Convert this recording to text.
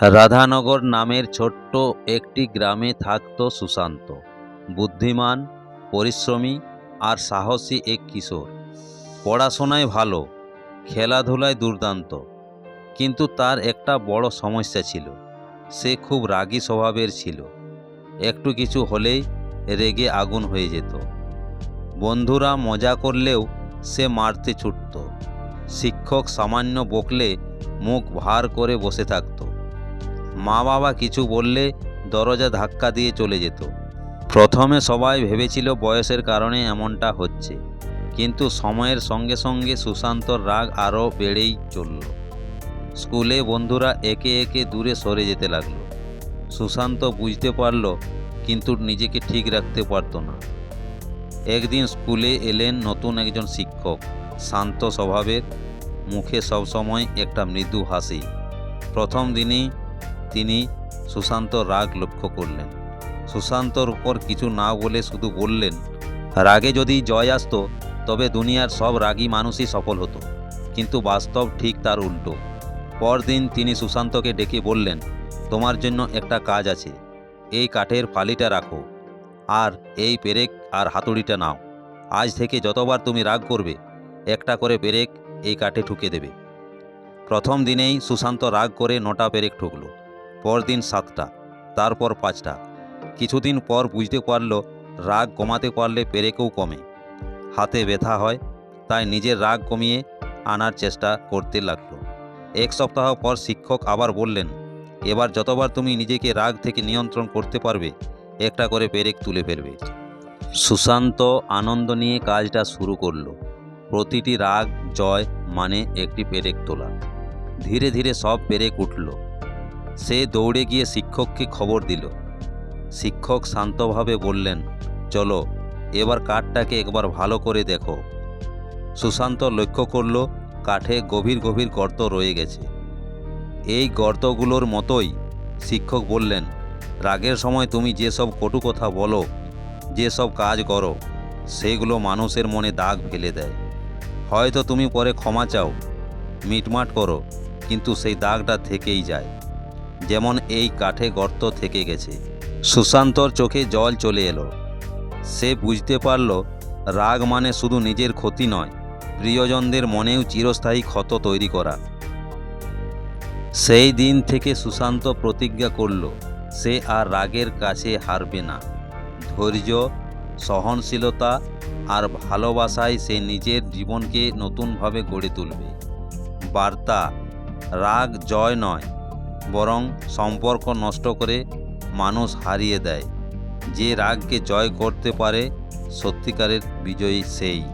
রাধানগর নামের ছোট্ট একটি গ্রামে থাকত সুশান্ত। বুদ্ধিমান, পরিশ্রমী আর সাহসী এক কিশোর। পড়াশোনায় ভালো, খেলাধুলায় দুর্দান্ত। কিন্তু তার একটা বড় সমস্যা ছিল। সে খুব রাগী স্বভাবের ছিল। একটু কিছু হলেই রেগে আগুন হয়ে যেত। বন্ধুরা মজা করলেও সে মারতে ছুটত। শিক্ষক সামান্য বকলে মুখ ভার করে বসে থাকতো। মা বাবা কিছু বললে দরজা ধাক্কা দিয়ে চলে যেত। প্রথমে সবাই ভেবেছিল বয়সের কারণে এমনটা হচ্ছে। কিন্তু সময়ের সঙ্গে সঙ্গে সুশান্তর রাগ আরও বেড়েই চলল। স্কুলে বন্ধুরা একে একে দূরে সরে যেতে লাগল। সুশান্ত বুঝতে পারল, কিন্তু নিজেকে ঠিক রাখতে পারতো না। একদিন স্কুলে এলেন নতুন একজন শিক্ষক, শান্ত স্বভাবের, মুখে সবসময় একটা মৃদু হাসি। প্রথম দিনই তিনি সুশান্ত রাগ লক্ষ্য করলেন। সুশান্তর উপর কিছু না বলে শুধু বললেন, রাগে যদি জয় আসত, তবে দুনিয়ার সব রাগী মানুষই সফল হতো। কিন্তু বাস্তব ঠিক তার উল্টো। পরদিন তিনি সুশান্তকে ডেকে বললেন, তোমার জন্য একটা কাজ আছে। এই কাঠের ফালিটা রাখো। আর এই পেরেক আর হাতুড়িটা নাও। আজ থেকে যতবার তুমি রাগ করবে, একটা করে পেরেক এই কাঠে ঠুকে দেবে। প্রথম দিনেই সুশান্ত রাগ করে নটা পেরেক ঠুকলো। পরদিন সাতটা, তারপর পাঁচটা। কিছুদিন পর বুঝতে পারল, রাগ কমাতে পারলে পেরেকেও কমে। হাতে ব্যথা হয়, তাই নিজের রাগ কমিয়ে আনার চেষ্টা করতে লাগল। এক সপ্তাহ পর শিক্ষক আবার বললেন, এবার যতবার তুমি নিজেকে রাগ থেকে নিয়ন্ত্রণ করতে পারবে, একটা করে পেরেক তুলে ফেলবে। সুশান্ত আনন্দ নিয়ে কাজটা শুরু করল। প্রতিটি রাগ, জয় মানে একটি পেরেক তোলা। ধীরে ধীরে সব পেরেক উঠল। সে দৌড়ে গিয়ে শিক্ষককে খবর দিল। শিক্ষক শান্তভাবে বললেন, চলো, এবার কাঠটাকে একবার ভালো করে দেখো। সুশান্ত লক্ষ্য করল, কাঠে গভীর গভীর গর্ত রয়ে গেছে। এই গর্তগুলোর মতোই, শিক্ষক বললেন, রাগের সময় তুমি যেসব কটু কথা বলো, যেসব কাজ করো, সেগুলো মানুষের মনে দাগ ফেলে দেয়। হয়তো তুমি পরে ক্ষমা চাও, মিটমাট করো, কিন্তু সেই দাগটা থেকেই যায়। যেমন এই কাঠে গর্ত থেকে গেছে। সুশান্তর চোখে জল চলে এলো। সে বুঝতে পারল, রাগ মানে শুধু নিজের ক্ষতি নয়, প্রিয়জনদের মনেও চিরস্থায়ী ক্ষত তৈরি করা। সেই দিন থেকে সুশান্ত প্রতিজ্ঞা করল, সে আর রাগের কাছে হারবে না। ধৈর্য, সহনশীলতা আর ভালোবাসায় সে নিজের জীবনকে নতুনভাবে গড়ে তুলবে। বার্তা, রাগ জয় নয়। বরং সম্পর্ক নষ্ট করে মানুষ হারিয়ে দেয়। যে রাগকে জয় করতে পারে, সত্যিকারের বিজয়ী সেই।